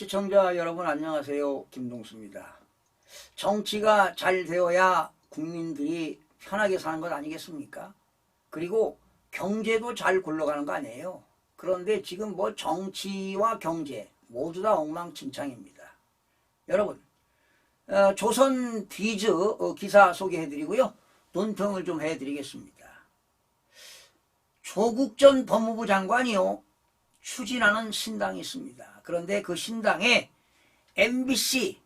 시청자 여러분 안녕하세요. 김동수입니다. 정치가 잘 되어야 국민들이 편하게 사는 것 아니겠습니까? 그리고 경제도 잘 굴러가는 거 아니에요. 그런데 지금 뭐 정치와 경제 모두 다 엉망진창입니다. 여러분, 어, 조선 비즈 어, 기사 소개해드리고요. 논평을 좀 해드리겠습니다. 조국 전 법무부 장관이요. 추진하는 신당이 있습니다. 그런데 그 신당에 MBC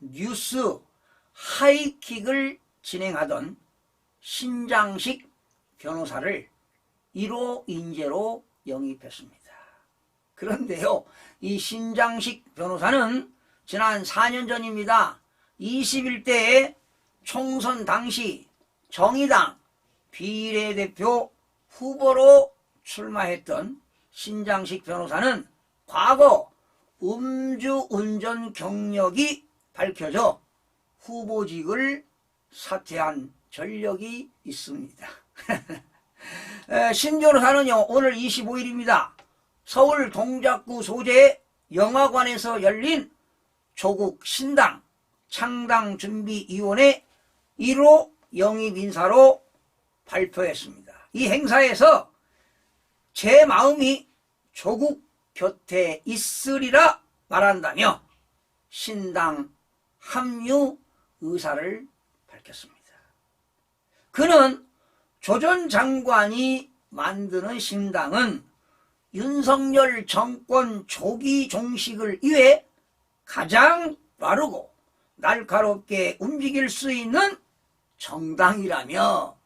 뉴스 하이킥을 진행하던 신장식 변호사를 1호 인재로 영입했습니다. 그런데요, 이 신장식 변호사는 지난 4년 전입니다. 21대에 총선 당시 정의당 비례대표 후보로 출마했던 신장식 변호사는 과거 음주운전 경력이 밝혀져 후보직을 사퇴한 전력이 있습니다. 에, 신 변호사는요, 오늘 25일입니다. 서울 동작구 소재 영화관에서 열린 조국 신당 창당준비위원회 1호 영입 인사로 발표했습니다. 이 행사에서 제 마음이 조국 곁에 있으리라 말한다며 신당 합류 의사를 밝혔습니다. 그는 조 전 장관이 만드는 신당은 윤석열 정권 조기 종식을 위해 가장 빠르고 날카롭게 움직일 수 있는 정당이라며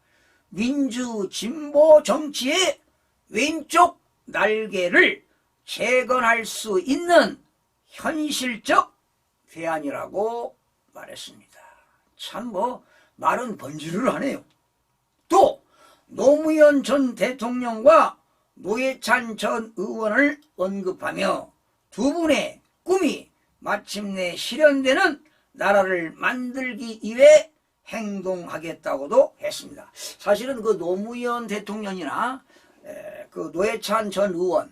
민주 진보 정치의 왼쪽 날개를 재건할 수 있는 현실적 대안이라고 말했습니다. 참 뭐 말은 번지를 하네요. 또 노무현 전 대통령과 노회찬 전 의원을 언급하며 두 분의 꿈이 마침내 실현되는 나라를 만들기 위해 행동하겠다고도 했습니다. 사실은 그 노무현 대통령이나 에, 그 노회찬 전 의원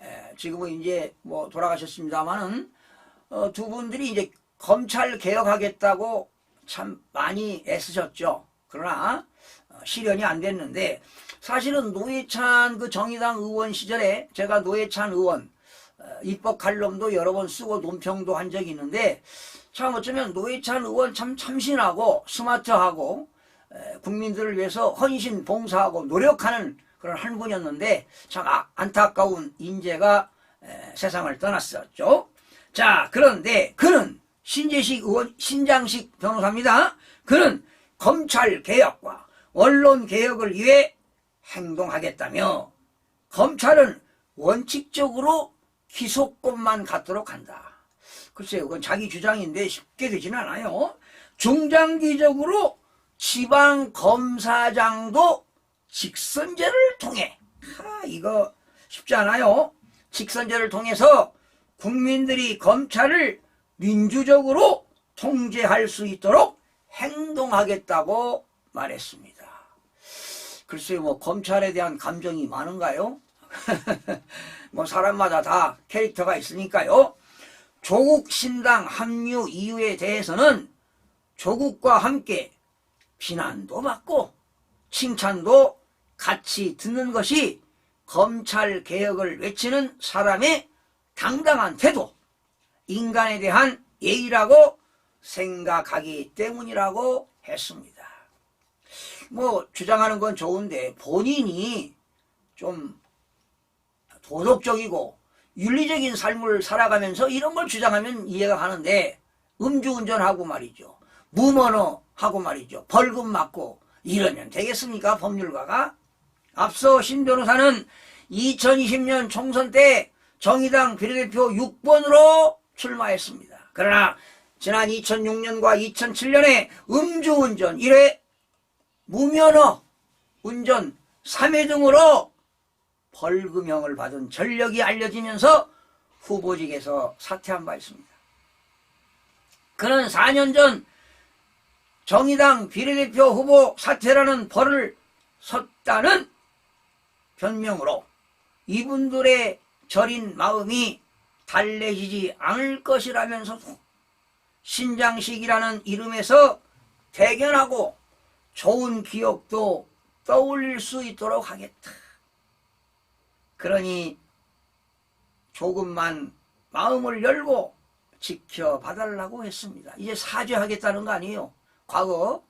에, 지금은 이제 뭐 돌아가셨습니다만은 어, 두 분들이 이제 검찰 개혁하겠다고 참 많이 애쓰셨죠. 그러나 어, 실현이 안 됐는데 사실은 노회찬 그 정의당 의원 시절에 제가 노회찬 의원 어, 입법 칼럼도 여러 번 쓰고 논평도 한 적이 있는데 참 어쩌면 노회찬 의원 참 참신하고 스마트하고 에, 국민들을 위해서 헌신 봉사하고 노력하는 그런 한 분이었는데 참 아- 안타까운 인재가 에, 세상을 떠났었죠. 자 그런데 그는 신재식 의원 신장식 변호사입니다. 그는 검찰 개혁과 언론 개혁을 위해 행동하겠다며 검찰은 원칙적으로 기소권만 갖도록 한다. 글쎄요, 그건 자기 주장인데 쉽게 되지는 않아요. 중장기적으로 지방 검사장도 직선제를 통해, 하, 이거 쉽지 않아요. 직선제를 통해서 국민들이 검찰을 민주적으로 통제할 수 있도록 행동하겠다고 말했습니다. 글쎄요, 뭐 검찰에 대한 감정이 많은가요? 뭐 사람마다 다 캐릭터가 있으니까요. 조국 신당 합류 이유에 대해서는 조국과 함께 비난도 받고 칭찬도 같이 듣는 것이 검찰 개혁을 외치는 사람의 당당한 태도, 인간에 대한 예의라고 생각하기 때문이라고 했습니다. 뭐 주장하는 건 좋은데 본인이 좀 도덕적이고 윤리적인 삶을 살아가면서 이런 걸 주장하면 이해가 가는데 음주운전하고 말이죠. 무면허하고 말이죠. 벌금 맞고 이러면 되겠습니까? 법률가가? 앞서 신 변호사는 2020년 총선 때 정의당 비례대표 6번으로 출마했습니다. 그러나 지난 2006년과 2007년에 음주운전 1회 무면허 운전 3회 등으로 벌금형을 받은 전력이 알려지면서 후보직에서 사퇴한 바 있습니다. 그는 4년 전 정의당 비례대표 후보 사퇴라는 벌을 섰다는 변명으로 이분들의 저린 마음이 달래지지 않을 것이라면서도 신장식이라는 이름에서 대견하고 좋은 기억도 떠올릴 수 있도록 하겠다. 그러니 조금만 마음을 열고 지켜봐달라고 했습니다. 이제 사죄하겠다는 거 아니에요. 과거,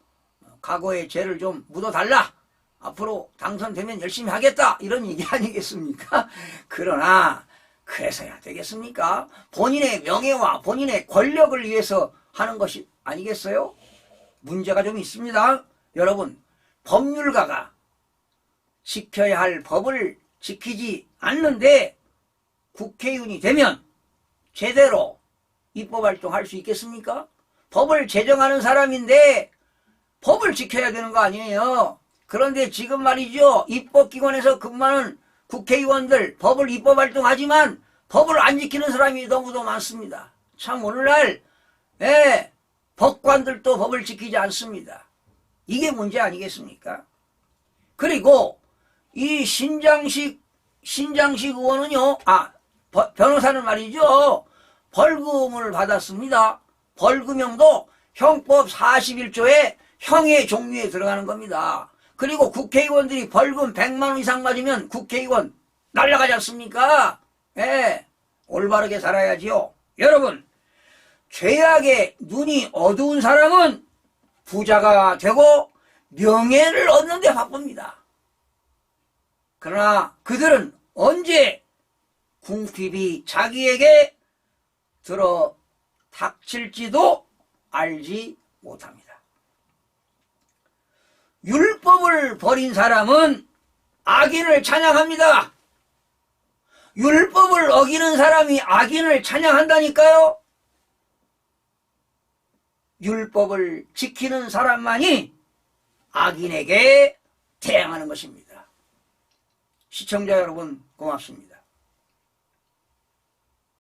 과거의 죄를 좀 묻어달라. 앞으로 당선되면 열심히 하겠다. 이런 얘기 아니겠습니까? 그러나, 그래서야 되겠습니까? 본인의 명예와 본인의 권력을 위해서 하는 것이 아니겠어요? 문제가 좀 있습니다. 여러분, 법률가가 지켜야 할 법을 지키지 않는데 국회의원이 되면 제대로 입법 활동할 수 있겠습니까? 법을 제정하는 사람인데 법을 지켜야 되는 거 아니에요. 그런데 지금 말이죠. 입법기관에서 근무하는 국회의원들 법을 입법 활동하지만 법을 안 지키는 사람이 너무도 많습니다. 참 오늘날 예, 법관들도 법을 지키지 않습니다. 이게 문제 아니겠습니까? 그리고 이 신장식 신장식 의원은요. 아 버- 변호사는 말이죠. 벌금을 받았습니다. 벌금형도 형법 41조에 형의 종류에 들어가는 겁니다. 그리고 국회의원들이 벌금 100만 원 이상 맞으면 국회의원 날라가지 않습니까? 예, 올바르게 살아야지요. 여러분, 죄악에 눈이 어두운 사람은 부자가 되고 명예를 얻는 데 바쁩니다. 그러나 그들은 언제 궁핍이 자기에게 들어 닥칠지도 알지 못합니다. 율법을 버린 사람은 악인을 찬양합니다. 율법을 어기는 사람이 악인을 찬양한다니까요. 율법을 지키는 사람만이 악인에게 대항하는 것입니다. 시청자 여러분 고맙습니다.